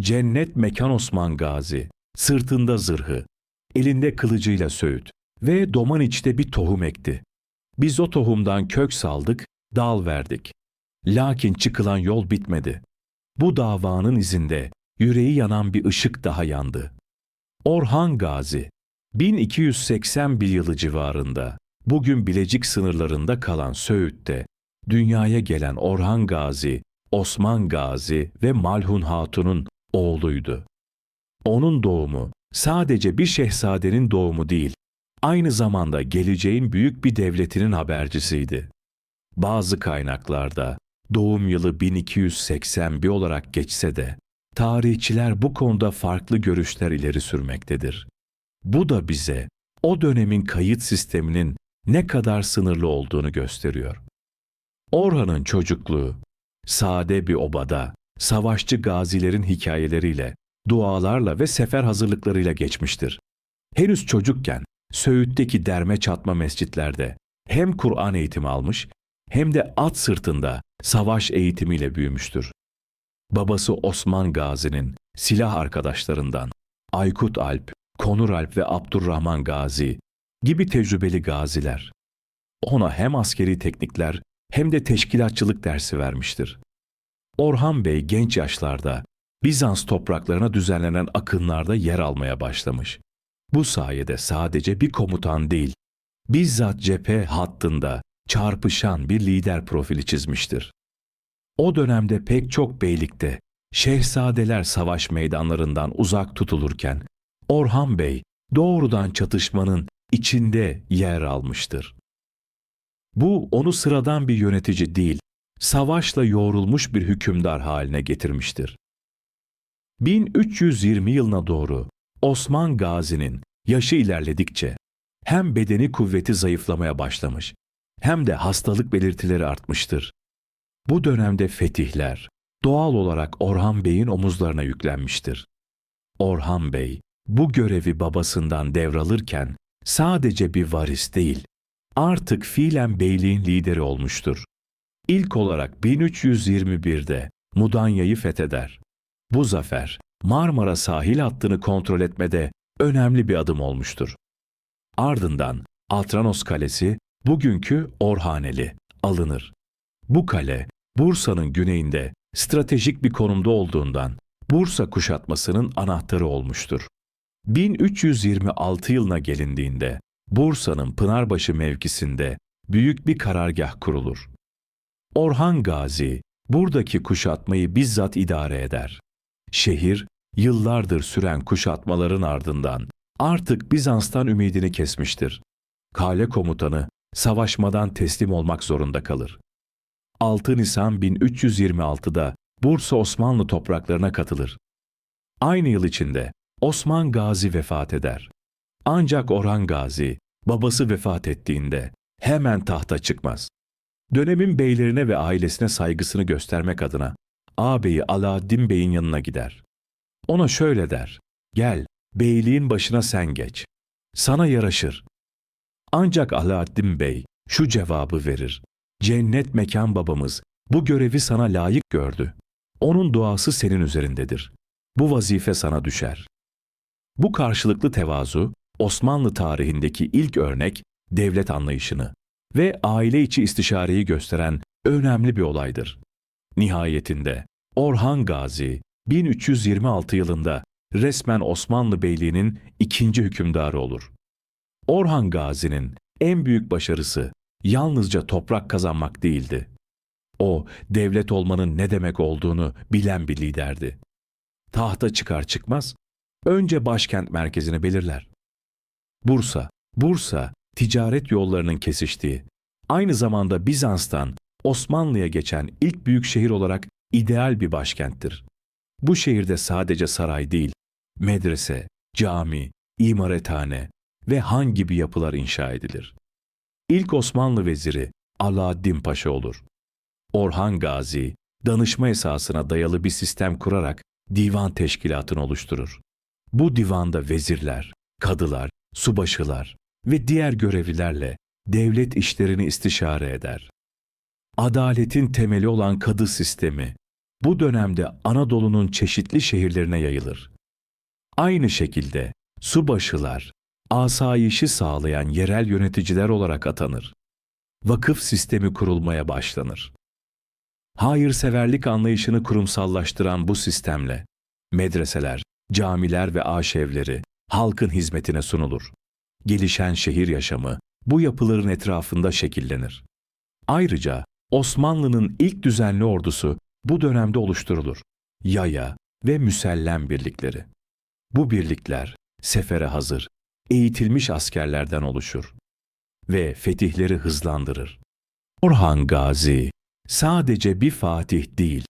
Cennet Mekan Osman Gazi, sırtında zırhı, elinde kılıcıyla söğüt ve Domaniç'te bir tohum ekti. Biz o tohumdan kök saldık, dal verdik. Lakin çıkılan yol bitmedi. Bu davanın izinde yüreği yanan bir ışık daha yandı. Orhan Gazi, 1281 yılı civarında, bugün Bilecik sınırlarında kalan Söğüt'te, dünyaya gelen Orhan Gazi, Osman Gazi ve Malhun Hatun'un oğluydu. Onun doğumu sadece bir şehzadenin doğumu değil, aynı zamanda geleceğin büyük bir devletinin habercisiydi. Bazı kaynaklarda doğum yılı 1281 olarak geçse de tarihçiler bu konuda farklı görüşler ileri sürmektedir. Bu da bize o dönemin kayıt sisteminin ne kadar sınırlı olduğunu gösteriyor. Orhan'ın çocukluğu sade bir obada savaşçı gazilerin hikayeleriyle, dualarla ve sefer hazırlıklarıyla geçmiştir. Henüz çocukken Söğüt'teki derme çatma mescitlerde hem Kur'an eğitimi almış hem de at sırtında savaş eğitimiyle büyümüştür. Babası Osman Gazi'nin silah arkadaşlarından Aykut Alp, Konur Alp ve Abdurrahman Gazi gibi tecrübeli gaziler ona hem askeri teknikler hem de teşkilatçılık dersi vermiştir. Orhan Bey genç yaşlarda Bizans topraklarına düzenlenen akınlarda yer almaya başlamış. Bu sayede sadece bir komutan değil, bizzat cephe hattında çarpışan bir lider profili çizmiştir. O dönemde pek çok beylikte şehzadeler savaş meydanlarından uzak tutulurken Orhan Bey doğrudan çatışmanın içinde yer almıştır. Bu onu sıradan bir yönetici değil, savaşla yoğrulmuş bir hükümdar haline getirmiştir. 1320 yılına doğru Osman Gazi'nin yaşı ilerledikçe hem bedeni kuvveti zayıflamaya başlamış hem de hastalık belirtileri artmıştır. Bu dönemde fetihler doğal olarak Orhan Bey'in omuzlarına yüklenmiştir. Orhan Bey bu görevi babasından devralırken sadece bir varis değil, artık fiilen beyliğin lideri olmuştur. İlk olarak 1321'de Mudanya'yı fetheder. Bu zafer Marmara sahil hattını kontrol etmede önemli bir adım olmuştur. Ardından Atranos Kalesi, bugünkü Orhaneli, alınır. Bu kale, Bursa'nın güneyinde stratejik bir konumda olduğundan Bursa kuşatmasının anahtarı olmuştur. 1326 yılına gelindiğinde Bursa'nın Pınarbaşı mevkisinde büyük bir karargah kurulur. Orhan Gazi buradaki kuşatmayı bizzat idare eder. Şehir yıllardır süren kuşatmaların ardından artık Bizans'tan ümidini kesmiştir. Kale komutanı savaşmadan teslim olmak zorunda kalır. 6 Nisan 1326'da Bursa Osmanlı topraklarına katılır. Aynı yıl içinde Osman Gazi vefat eder. Ancak Orhan Gazi babası vefat ettiğinde hemen tahta çıkmaz. Dönemin beylerine ve ailesine saygısını göstermek adına ağabeyi Alaaddin Bey'in yanına gider. Ona şöyle der, gel beyliğin başına sen geç. Sana yaraşır. Ancak Alaaddin Bey şu cevabı verir. Cennet mekan babamız bu görevi sana layık gördü. Onun duası senin üzerindedir. Bu vazife sana düşer. Bu karşılıklı tevazu Osmanlı tarihindeki ilk örnek devlet anlayışını ve aile içi istişareyi gösteren önemli bir olaydır. Nihayetinde Orhan Gazi 1326 yılında resmen Osmanlı Beyliği'nin ikinci hükümdarı olur. Orhan Gazi'nin en büyük başarısı yalnızca toprak kazanmak değildi. O, devlet olmanın ne demek olduğunu bilen bir liderdi. Tahta çıkar çıkmaz, önce başkent merkezini belirler. Bursa, Bursa, ticaret yollarının kesiştiği, aynı zamanda Bizans'tan Osmanlı'ya geçen ilk büyük şehir olarak ideal bir başkenttir. Bu şehirde sadece saray değil, medrese, cami, imarethane ve han gibi yapılar inşa edilir. İlk Osmanlı veziri Alaaddin Paşa olur. Orhan Gazi, danışma esasına dayalı bir sistem kurarak divan teşkilatını oluşturur. Bu divanda vezirler, kadılar, subaşılar ve diğer görevlilerle devlet işlerini istişare eder. Adaletin temeli olan kadı sistemi, bu dönemde Anadolu'nun çeşitli şehirlerine yayılır. Aynı şekilde subaşılar, asayişi sağlayan yerel yöneticiler olarak atanır. Vakıf sistemi kurulmaya başlanır. Hayırseverlik anlayışını kurumsallaştıran bu sistemle medreseler, camiler ve aşevleri halkın hizmetine sunulur. Gelişen şehir yaşamı bu yapıların etrafında şekillenir. Ayrıca Osmanlı'nın ilk düzenli ordusu bu dönemde oluşturulur. Yaya ve müsellem birlikleri. Bu birlikler sefere hazır, eğitilmiş askerlerden oluşur ve fetihleri hızlandırır. Orhan Gazi sadece bir fatih değil,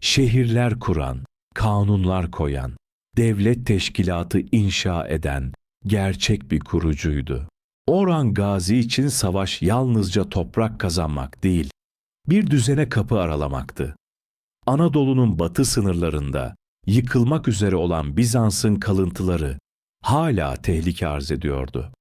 şehirler kuran, kanunlar koyan, devlet teşkilatı inşa eden gerçek bir kurucuydu. Orhan Gazi için savaş yalnızca toprak kazanmak değil, bir düzene kapı aralamaktı. Anadolu'nun batı sınırlarında yıkılmak üzere olan Bizans'ın kalıntıları hala tehlike arz ediyordu.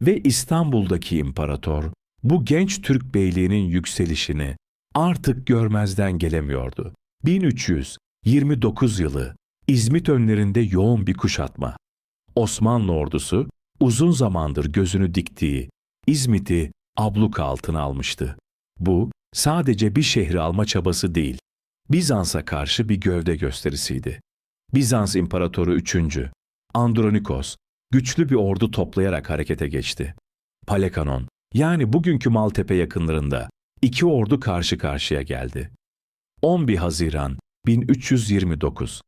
Ve İstanbul'daki imparator bu genç Türk beyliğinin yükselişini artık görmezden gelemiyordu. 1329 yılı İzmit önlerinde yoğun bir kuşatma. Osmanlı ordusu uzun zamandır gözünü diktiği İzmit'i abluk altına almıştı. Bu sadece bir şehri alma çabası değil, Bizans'a karşı bir gövde gösterisiydi. Bizans İmparatoru 3. Andronikos güçlü bir ordu toplayarak harekete geçti. Palekanon yani bugünkü Maltepe yakınlarında iki ordu karşı karşıya geldi. 11 Haziran 1329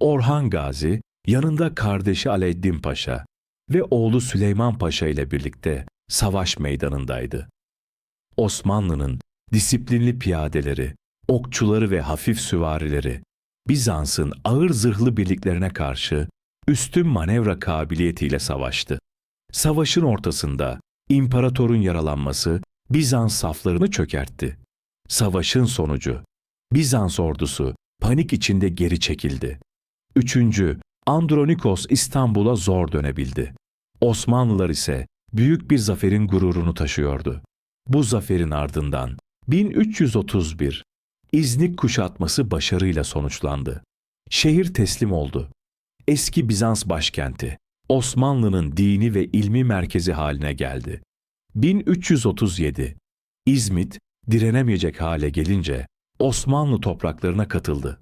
Orhan Gazi yanında kardeşi Aleddin Paşa ve oğlu Süleyman Paşa ile birlikte savaş meydanındaydı. Osmanlı'nın disiplinli piyadeleri, okçuları ve hafif süvarileri Bizans'ın ağır zırhlı birliklerine karşı üstün manevra kabiliyetiyle savaştı. Savaşın ortasında imparatorun yaralanması Bizans saflarını çökertti. Savaşın sonucu Bizans ordusu panik içinde geri çekildi. Üçüncü, Andronikos İstanbul'a zor dönebildi. Osmanlılar ise büyük bir zaferin gururunu taşıyordu. Bu zaferin ardından 1331 İznik kuşatması başarıyla sonuçlandı. Şehir teslim oldu. Eski Bizans başkenti Osmanlı'nın dini ve ilmi merkezi haline geldi. 1337 İzmit direnemeyecek hale gelince Osmanlı topraklarına katıldı.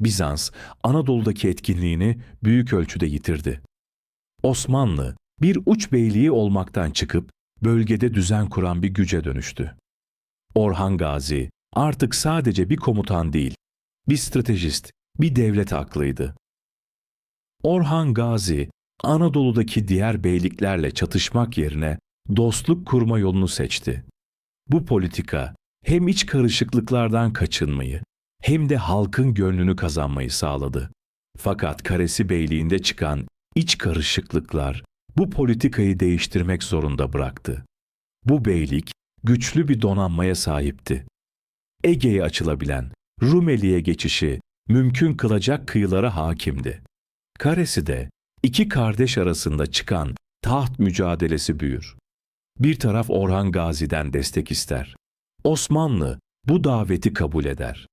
Bizans Anadolu'daki etkinliğini büyük ölçüde yitirdi. Osmanlı bir uç beyliği olmaktan çıkıp bölgede düzen kuran bir güce dönüştü. Orhan Gazi artık sadece bir komutan değil, bir stratejist, bir devlet aklıydı. Orhan Gazi, Anadolu'daki diğer beyliklerle çatışmak yerine dostluk kurma yolunu seçti. Bu politika hem iç karışıklıklardan kaçınmayı hem de halkın gönlünü kazanmayı sağladı. Fakat Karesi Beyliği'nde çıkan iç karışıklıklar bu politikayı değiştirmek zorunda bıraktı. Bu beylik güçlü bir donanmaya sahipti. Ege'ye açılabilen Rumeli'ye geçişi mümkün kılacak kıyılara hakimdi. Karesi de iki kardeş arasında çıkan taht mücadelesi büyür. Bir taraf Orhan Gazi'den destek ister. Osmanlı bu daveti kabul eder.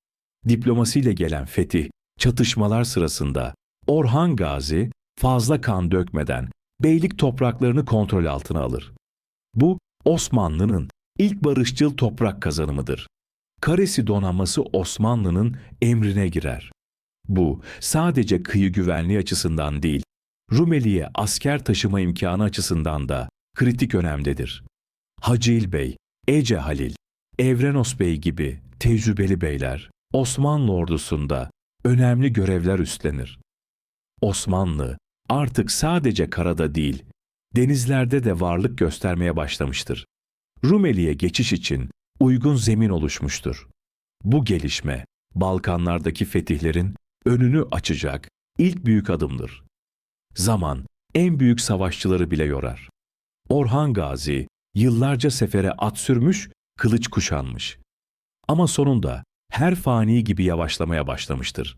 Diplomasiyle gelen fetih, çatışmalar sırasında Orhan Gazi fazla kan dökmeden beylik topraklarını kontrol altına alır. Bu Osmanlı'nın ilk barışçıl toprak kazanımıdır. Karesi donanması Osmanlı'nın emrine girer. Bu sadece kıyı güvenliği açısından değil, Rumeli'ye asker taşıma imkanı açısından da kritik önemdedir. Hacil Bey, Ece Halil, Evrenos Bey gibi tecrübeli beyler Osmanlı ordusunda önemli görevler üstlenir. Osmanlı artık sadece karada değil, denizlerde de varlık göstermeye başlamıştır. Rumeli'ye geçiş için uygun zemin oluşmuştur. Bu gelişme Balkanlardaki fetihlerin önünü açacak ilk büyük adımdır. Zaman en büyük savaşçıları bile yorar. Orhan Gazi yıllarca sefere at sürmüş, kılıç kuşanmış. Ama sonunda her fani gibi yavaşlamaya başlamıştır.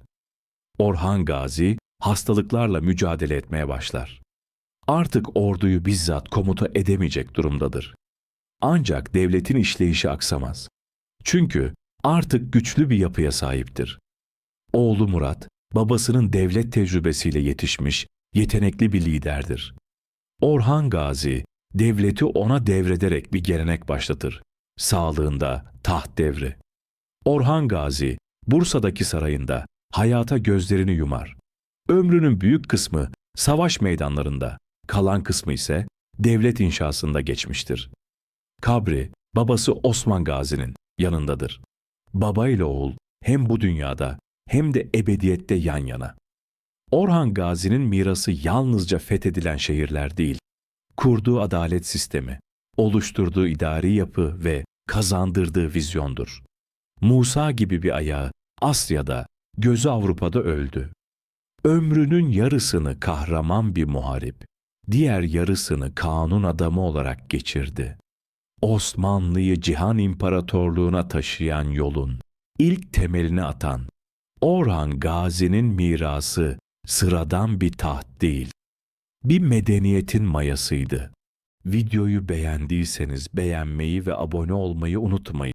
Orhan Gazi hastalıklarla mücadele etmeye başlar. Artık orduyu bizzat komuta edemeyecek durumdadır. Ancak devletin işleyişi aksamaz. Çünkü artık güçlü bir yapıya sahiptir. Oğlu Murat, babasının devlet tecrübesiyle yetişmiş, yetenekli bir liderdir. Orhan Gazi, devleti ona devrederek bir gelenek başlatır. Sağlığında taht devri. Orhan Gazi, Bursa'daki sarayında hayata gözlerini yumar. Ömrünün büyük kısmı savaş meydanlarında, kalan kısmı ise devlet inşasında geçmiştir. Kabri, babası Osman Gazi'nin yanındadır. Baba ile oğul hem bu dünyada hem de ebediyette yan yana. Orhan Gazi'nin mirası yalnızca fethedilen şehirler değil, kurduğu adalet sistemi, oluşturduğu idari yapı ve kazandırdığı vizyondur. Musa gibi bir ayağı Asya'da, gözü Avrupa'da öldü. Ömrünün yarısını kahraman bir muharip, diğer yarısını kanun adamı olarak geçirdi. Osmanlı'yı cihan imparatorluğuna taşıyan yolun ilk temelini atan Orhan Gazi'nin mirası sıradan bir taht değil, bir medeniyetin mayasıydı. Videoyu beğendiyseniz beğenmeyi ve abone olmayı unutmayın.